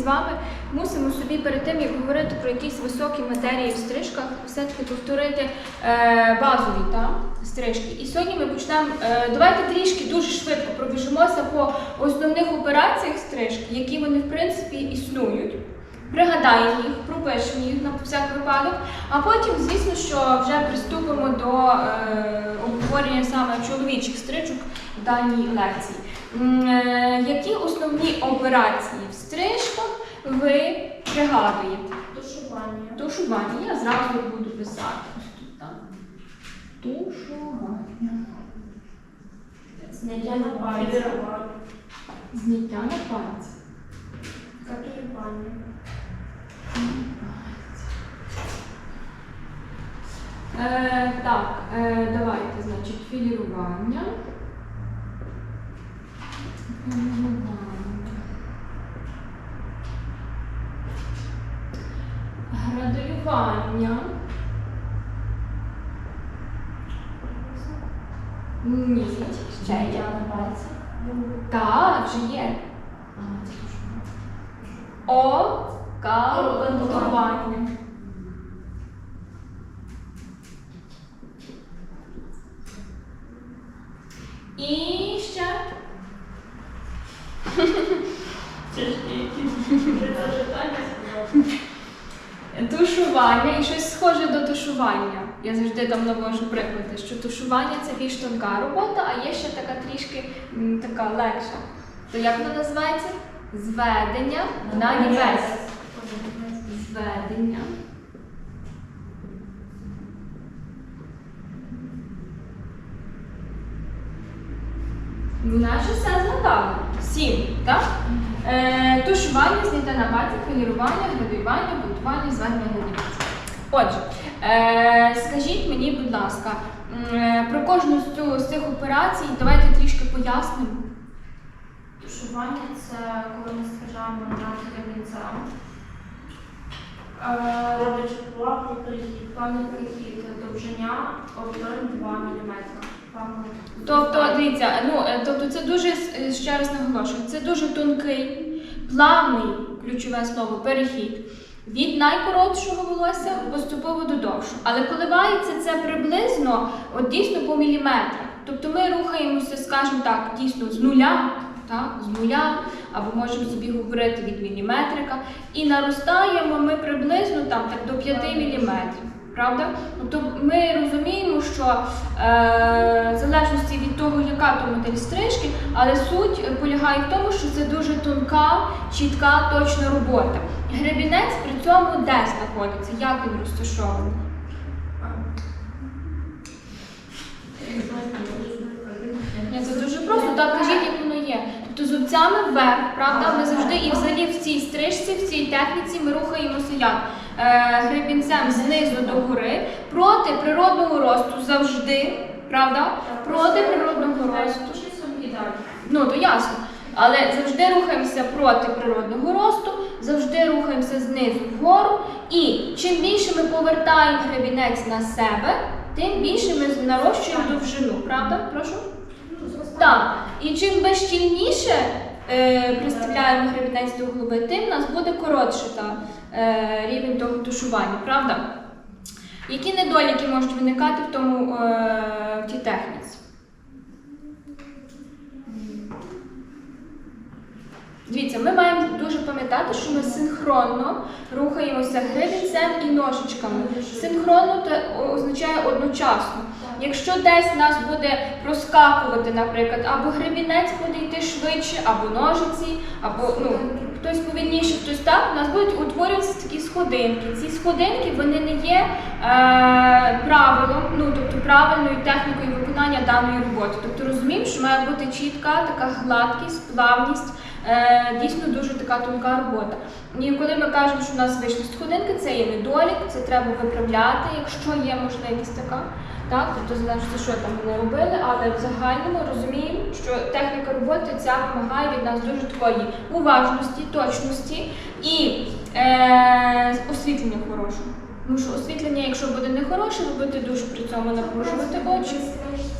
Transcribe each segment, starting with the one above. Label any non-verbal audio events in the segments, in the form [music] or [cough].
з вами мусимо собі перед тим, як говорити про якісь високі матерії в стрижках, все-таки повторити е, базові та, стрижки. І сьогодні ми почнемо. Е, давайте трішки дуже швидко пробіжимося по основних операціях стрижки, які вони в принципі існують. Пригадаємо їх, пропишемо їх на всяк випадок, а потім, звісно, що вже приступимо до е, обговорення саме чоловічих стрижок в даній лекції. Е, які основні операції в стрижках ви пригадуєте? Тушування. Тушування. Я зразу буду писати. Тушування. Зняття на пальці. Зняття на пальці. Капірування. Е, так, е, давайте, значить, філірування. Градуювання. Ні, ще є. пальці. Так, вже є. Окантування. І ще Це ж тушування і щось схоже до тушування. Я завжди там навожу приклади, що тушування це більш тонка робота, а є ще така трішки м, така легша. То як вона називається? Зведення на нівець. Зведення. Наше все згадали. Сім, так? Е, тушування, зняття на пальці, полірування, градуювання, готування, зведення на. Отже, е, скажіть мені, будь ласка, е, про кожну з, цих операцій давайте трішки пояснимо. Тушування це коли ми стрижаємо над гребінцем. Роблячи плавний перехід. Плавний перехід довжиня 1-2 мм. Тобто, дивіться, ну е, тобто це дуже е, ще раз наголошую, це дуже тонкий, плавний ключове слово перехід від найкоротшого волосся поступово до довшого. Але коливається це приблизно от дійсно по міліметрах. Тобто ми рухаємося, скажімо так, дійсно з нуля. Так, з нуля, або можемо собі говорити від міліметрика, і наростаємо ми приблизно там так до 5 міліметрів. Правда? Тобто ми розуміємо, що е, в залежності від того, яка то модель стрижки, але суть полягає в тому, що це дуже тонка, чітка, точна робота. Гребінець при цьому де знаходиться? Як він розташований? Це дуже просто, так кажіть, є. Тобто зубцями вверх, правда? Ми завжди і взагалі в цій стрижці, в цій техніці ми рухаємося як? Е, гребінцем знизу до гори проти природного росту завжди, правда? Проти природного росту. Ну, то ясно. Але завжди рухаємося проти природного росту, завжди рухаємося знизу вгору. І чим більше ми повертаємо гребінець на себе, тим більше ми нарощуємо довжину, правда? Прошу? Так. І чим безщільніше е, приставляємо гребінець до голови, тим у нас буде коротше та, е, рівень того тушування, правда? Які недоліки можуть виникати в тому е, в тій техніці? Дивіться, ми маємо дуже пам'ятати, що ми синхронно рухаємося гребінцем і ножичками. Синхронно це означає одночасно. Якщо десь нас буде проскакувати, наприклад, або гребінець буде йти швидше, або ножиці, або ну, хтось повільніше, хтось так, у нас будуть утворюватися такі сходинки. Ці сходинки вони не є е, правилом, ну тобто правильною технікою виконання даної роботи. Тобто розуміємо, що має бути чітка така гладкість, плавність. Е, дійсно дуже така тонка робота. І коли ми кажемо, що у нас вийшли сходинки, це є недолік, це треба виправляти, якщо є можливість така. Так, тобто залежить, що там вони робили, але в загальному розуміємо, що техніка роботи ця вимагає від нас дуже такої уважності, точності і е, освітлення хорошого. Тому що освітлення, якщо буде не хороше, ви будете дуже при цьому напружувати очі.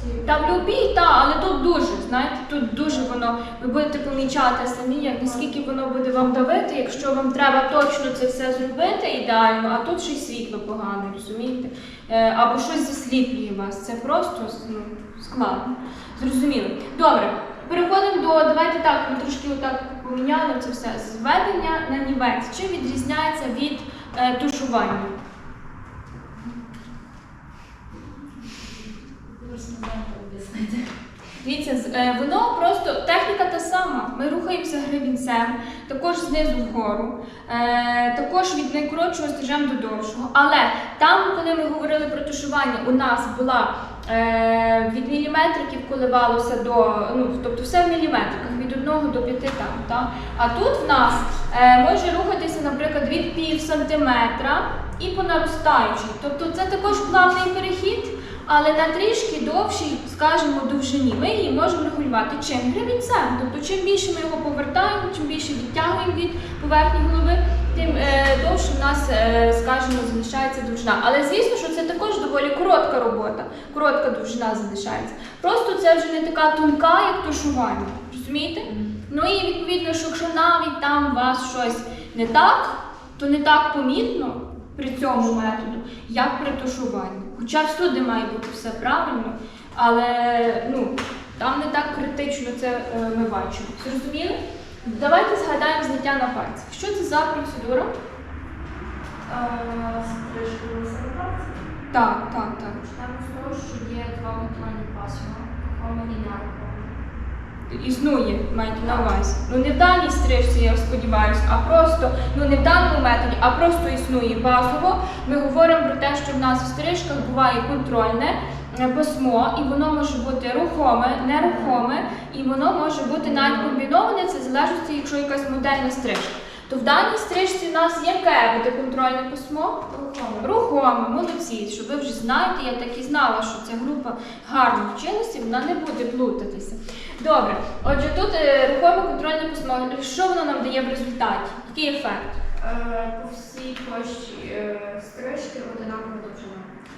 Точці. Та в любій, та, але тут дуже, знаєте, тут дуже воно, ви будете помічати самі, як наскільки воно буде вам давити, якщо вам треба точно це все зробити ідеально, а тут ще й світло погане, розумієте? Е, або щось засліплює вас. Це просто ну, складно. Зрозуміло. Добре, переходимо до. Давайте так, ми трошки отак поміняли це все. Зведення на нівець. Чим відрізняється від е, тушування? Дивіться, е, воно просто техніка та сама. Ми рухаємося гребінцем, також знизу вгору, е, також від найкоротшого стежем до довшого. Але там, коли ми говорили про тушування, у нас була е, від міліметриків коливалося до, ну, тобто все в міліметриках, від 1 до 5 там. Та? А тут в нас може рухатися, наприклад, від пів сантиметра і по наростаючій. Тобто це також плавний перехід. Але на трішки довшій, скажімо, довжині ми її можемо регулювати чим? Гребінцем. Тобто, чим більше ми його повертаємо, чим більше відтягуємо від поверхні голови, тим е, довше в нас, е, скажімо, залишається довжина. Але звісно, що це також доволі коротка робота, коротка довжина залишається. Просто це вже не така тонка, як тушування. Розумієте? Ну і відповідно, що якщо навіть там у вас щось не так, то не так помітно при цьому методу, як при тушуванні. Хоча всюди має бути все правильно, але ну, там не так критично це е, ми бачимо. Зрозуміли? Давайте згадаємо зняття на пальцях. Що це за процедура? Стрижка висипати. Так, так, так. З того, що є два контрольні пасма, рухоме і. Існує, маєте на увазі. Ну не в даній стрижці, я сподіваюся, а просто, ну не в даному методі, а просто існує базово. Ми говоримо про те, що в нас в стрижках буває контрольне е, письмо, і воно може бути рухоме, нерухоме, і воно може бути навіть комбіноване, це залежить, якщо якась модельна стрижка. То в даній стрижці у нас яке буде контрольне письмо? Рухоме. Рухоме, молодці, що ви вже знаєте, я так і знала, що ця група гарно вчилася, вона не буде плутатися. Добре, отже, тут е, рухоме контрольне письмо. Що воно нам дає в результаті? Який ефект? Е, По всій площі е, стрижки одинаково довжина.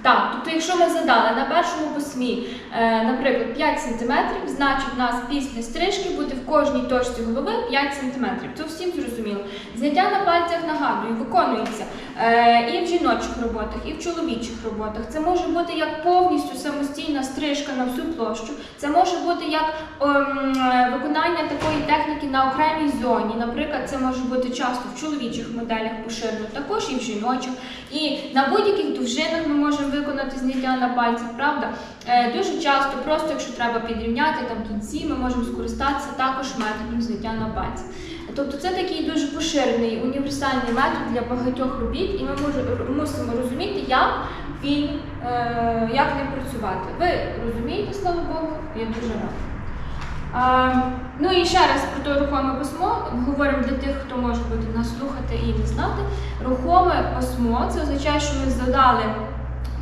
Так, тобто, якщо ми задали на першому письмі, е, наприклад, 5 см, значить в нас після стрижки буде в кожній точці голови 5 см. Це всім зрозуміло. Зняття на пальцях нагадую, виконується е, і в жіночих роботах, і в чоловічих роботах. Це може бути як повністю самостійна стрижка на всю площу. Це може бути як ем, виконання такої техніки на окремій зоні. Наприклад, це може бути часто в чоловічих моделях поширено, також і в жіночих. І на будь-яких довжинах ми можемо виконати зняття на пальцях, правда? Е, дуже часто, просто якщо треба підрівняти там кінці, ми можемо скористатися також методом зняття на пальцях. Тобто це такий дуже поширений універсальний метод для багатьох робіт, і ми може- мусимо розуміти, як він е, як ним працювати. Ви розумієте, слава Богу, я дуже рада. А, ну і ще раз про то рухоме письмо. Говоримо для тих, хто може бути нас слухати і не знати. Рухоме письмо це означає, що ми задали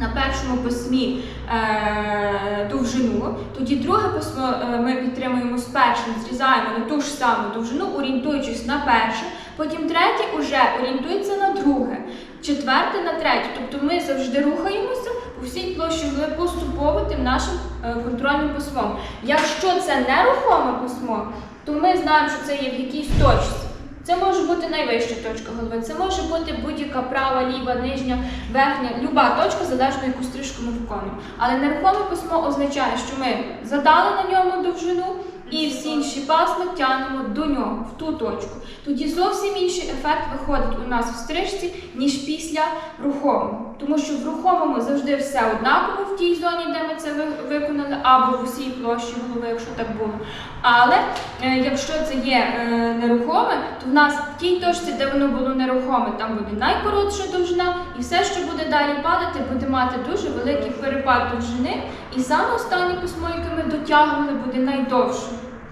на першому письмі е, довжину. Тоді друге письмо е, ми підтримуємо з першим, зрізаємо на ту ж саму довжину, орієнтуючись на перше. Потім третє уже орієнтується на друге, четверте на третє. Тобто ми завжди рухаємося по всій площі поступово тим нашим е, контрольним письмом. Якщо це нерухоме письмо, то ми знаємо, що це є в якійсь точці. Це може бути найвища точка голови, це може бути будь-яка права, ліва, нижня, верхня, люба точка, залежно яку стрижку ми виконуємо. Але нерухоме письмо означає, що ми задали на ньому довжину і всі інші пасми тягнемо до нього, в ту точку. Тоді зовсім інший ефект виходить у нас в стрижці, ніж після рухомого. Тому що в рухомому завжди все однаково в тій зоні, де ми це виконали, або в усій площі голови, якщо так було. Але е, якщо це є е, нерухоме, то в нас в тій точці, де воно було нерухоме, там буде найкоротша довжина, і все, що буде далі падати, буде мати дуже великий перепад довжини. І саме останнє письмо, яке ми дотягували, буде найдовше.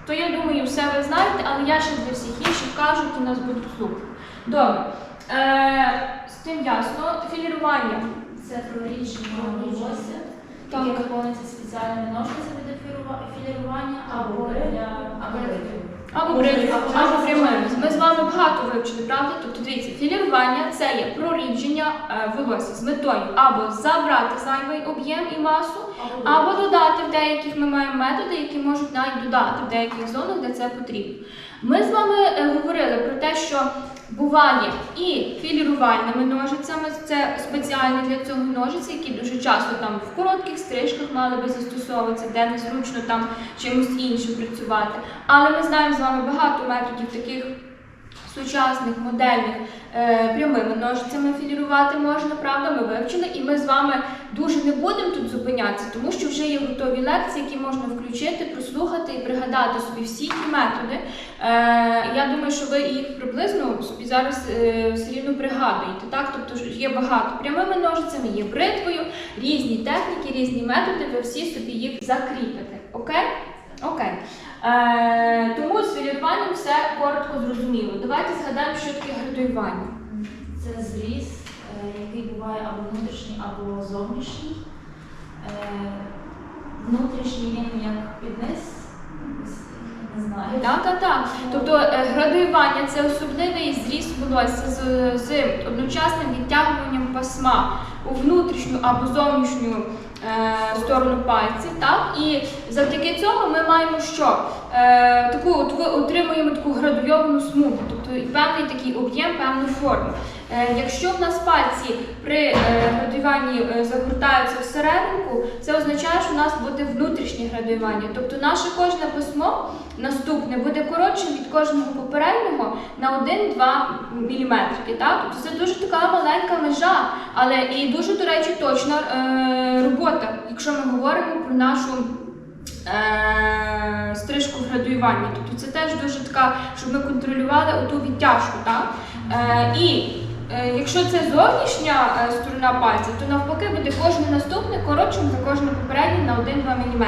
То я думаю, все ви знаєте, але я ще для всіх інших кажу, які нас будуть слухати. Добре. Е, з ясно, філірування. Це прорідження волосся, Так. яке виконується спеціальними ножницями для філірування або для або прямим. Ми з вами багато вивчили, правда? Тобто дивіться, філірування це є прорідження е, волосся з метою або забрати зайвий об'єм і масу, або додати в деяких ми маємо методи, які можуть навіть додати в деяких зонах, де це потрібно. Ми з вами е, говорили про те, що буває і філірувальними ножицями, це спеціальні для цього ножиці, які дуже часто там в коротких стрижках мали би застосовуватися, де незручно там чимось іншим працювати. Але ми знаємо з вами багато методів таких сучасних, модельних, е, прямими ножицями філірувати можна, правда, ми вивчили, і ми з вами дуже не будемо тут зупинятися, тому що вже є готові лекції, які можна включити, прослухати і пригадати собі всі ті методи. Е, я думаю, що ви їх приблизно собі зараз е, все рівно пригадуєте. Так? Тобто є багато прямими ножицями, є бритвою, різні техніки, різні методи, ви всі собі їх закріпите. Окей? Окей. Е, тому з філіруванням все коротко зрозуміло. Давайте згадаємо, що таке градуювання. Це зріз, е, який буває або внутрішній, або зовнішній. Е, Внутрішній він як під низ, не знаю. Так, так, так. Тобто градуювання це особливий зріз волосся з, з одночасним відтягуванням пасма у внутрішню або зовнішню сторону пальців. Так? І завдяки цьому ми маємо що? Е, таку, от отримуємо таку градуйовану смугу, тобто певний такий об'єм, певну форму. Е, якщо в нас пальці при е, градуюванні е, загортаються всерединку, це означає, що у нас буде внутрішнє градуювання. Тобто наше кожне письмо наступне буде коротшим від кожного попереднього на 1-2 мм. Тобто це дуже така маленька межа, але і дуже, до речі, точна робота, якщо ми говоримо про нашу. Стрижку в градуюванні. Тобто це теж дуже така, щоб ми контролювали оту відтяжку. І якщо це зовнішня е, сторона пальця, то навпаки буде кожне наступне коротшим за кожне попереднє на 1-2 мм.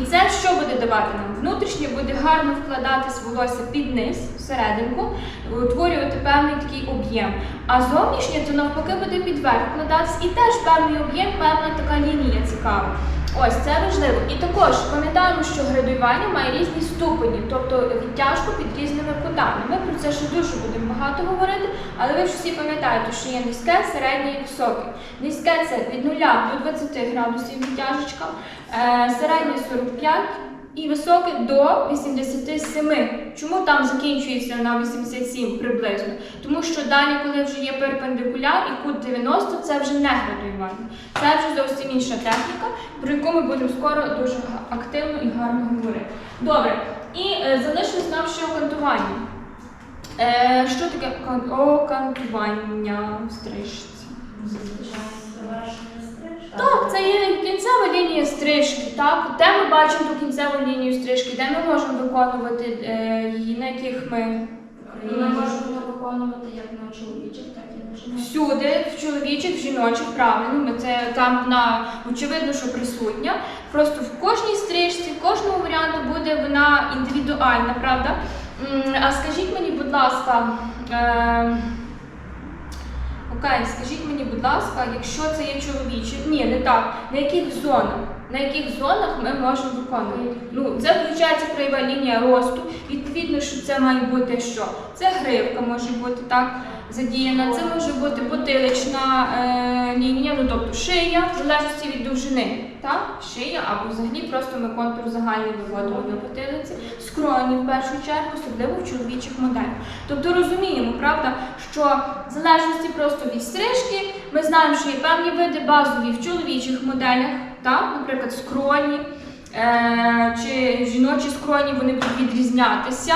І це що буде давати нам? Внутрішнє буде гарно вкладатись волосся під низ, всерединку, утворювати певний такий об'єм. А зовнішнє то навпаки буде під верх вкладатись і теж певний об'єм, певна така лінія цікава. Ось це важливо. І також пам'ятаємо, що градуювання має різні ступені, тобто відтяжку під різними кутами. Ми про це ще дуже будемо багато говорити, але ви ж всі пам'ятаєте, що є низьке, середнє і високе. Низьке це від 0 до 20 градусів відтяжечка, е, середнє 45 і високе до 87. Чому там закінчується на 87 приблизно? Тому що далі, коли вже є перпендикуляр і кут 90, це вже не градуювання. Це вже зовсім інша техніка, про яку ми будемо скоро дуже активно і гарно говорити. Добре, і е, залишилось нам ще окантування. Е, що таке окан- окантування в стрижці? Лінія стрижки, так? Де ми бачимо ту кінцеву лінію стрижки, де ми можемо виконувати е, її, на яких ми. Ми можемо виконувати як на чоловічих, так і на жіночих. Всюди, в чоловічих, в жіночих, правильно, ми це там на очевидно, що присутня. Просто в кожній стрижці, в кожному варіанту буде вона індивідуальна, правда? А скажіть мені, будь ласка, е, окей, скажіть мені, будь ласка, якщо це є чоловічі, ні, не так, на яких зонах? На яких зонах ми можемо виконувати? Ну, це включається краєва лінія росту. Відповідно, що це має бути що? Це гривка може бути так задіяна, це може бути потилична е, лінія, ну тобто шия, в залежності від довжини. Так? Шия або взагалі просто ми контур загальний виводимо на потилиці, скроні в першу чергу, особливо в чоловічих моделях. Тобто розуміємо, правда, що в залежності просто від стрижки, ми знаємо, що є певні види базові в чоловічих моделях, так? наприклад, скроні. Е, чи жіночі скроні вони будуть відрізнятися.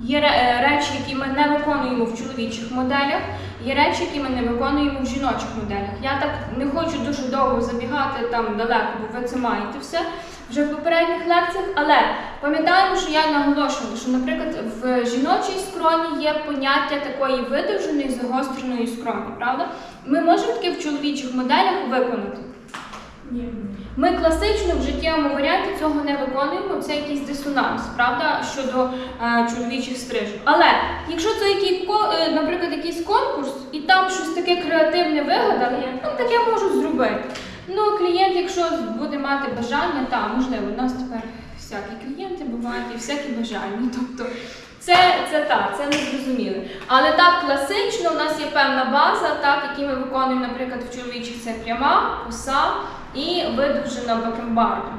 Є е, речі, які ми не виконуємо в чоловічих моделях, є речі, які ми не виконуємо в жіночих моделях. Я так не хочу дуже довго забігати там далеко, бо ви це маєте все вже в попередніх лекціях. Але пам'ятаємо, що я наголошувала, що, наприклад, в жіночій скроні є поняття такої видовженої загостреної скроні, правда? Ми можемо таке в чоловічих моделях виконати. Ми класично в життєвому варіанті цього не виконуємо. Це якийсь дисонанс, правда, щодо е, чоловічих стрижок. Але якщо це який, е, наприклад, якийсь конкурс, і там щось таке креативне вигадали, ну таке можуть зробити. Ну, клієнт, якщо буде мати бажання, так, можливо, у нас тепер всякі клієнти бувають і всякі бажання. [laughs] Тобто це, це так, це не зрозуміло. Але так класично у нас є певна база, так, які ми виконуємо, наприклад, в чоловічих це пряма, коса і видовжена бакенбарда.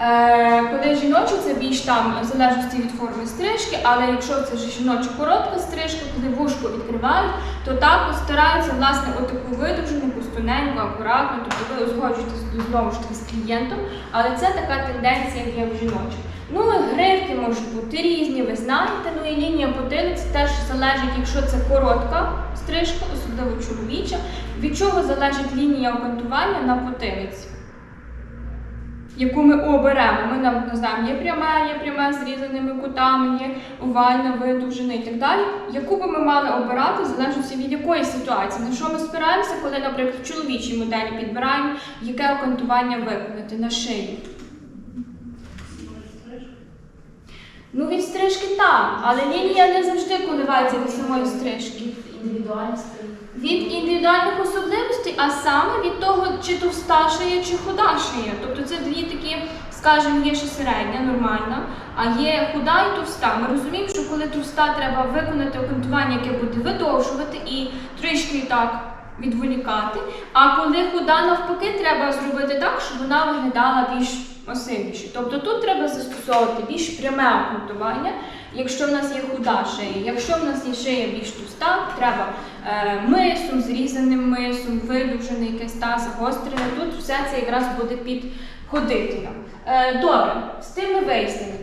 Е, коли жіночі, це більш там в залежності від форми стрижки, але якщо це ж жіноча коротка стрижка, коли вушку відкривають, то також стараються власне отаку видовжену, пустуненьку, акуратну, тобто ви узгоджуєтеся знову ж таки з клієнтом, але це така тенденція в жіночих. Ну, гривки можуть бути різні, ви знаєте, ну і лінія потилиці теж залежить, якщо це коротка стрижка, особливо чоловіча, від чого залежить лінія окантування на потилиці яку ми оберемо. Ми нам знаємо, є пряме, є пряме з різаними кутами, є овальне, видовжене і так далі. Яку би ми мали обирати в залежності від якої ситуації? На що ми спираємося, коли, наприклад, в чоловічій моделі підбираємо, яке окантування виконати на шиї? Ну, від стрижки так, але лінія не завжди коливається від самої стрижки. Індивідуальності. Від індивідуальних особливостей, а саме від того, чи товста шия, чи худа шия. Тобто це дві такі, скажімо, є ще середня, нормальна, а є худа і товста. Ми розуміємо, що коли товста треба виконати окантування, яке буде видовжувати і трішки так відволікати. А коли худа навпаки, треба зробити так, щоб вона виглядала більш масивніше. Тобто тут треба застосовувати більш пряме окантування, якщо в нас є худа шия. Якщо в нас є шия більш товста, треба е, мисом, зрізаним мисом, видовжене якесь та загострене. Тут все це якраз буде підходити нам. Е, добре, з тим ми вияснили.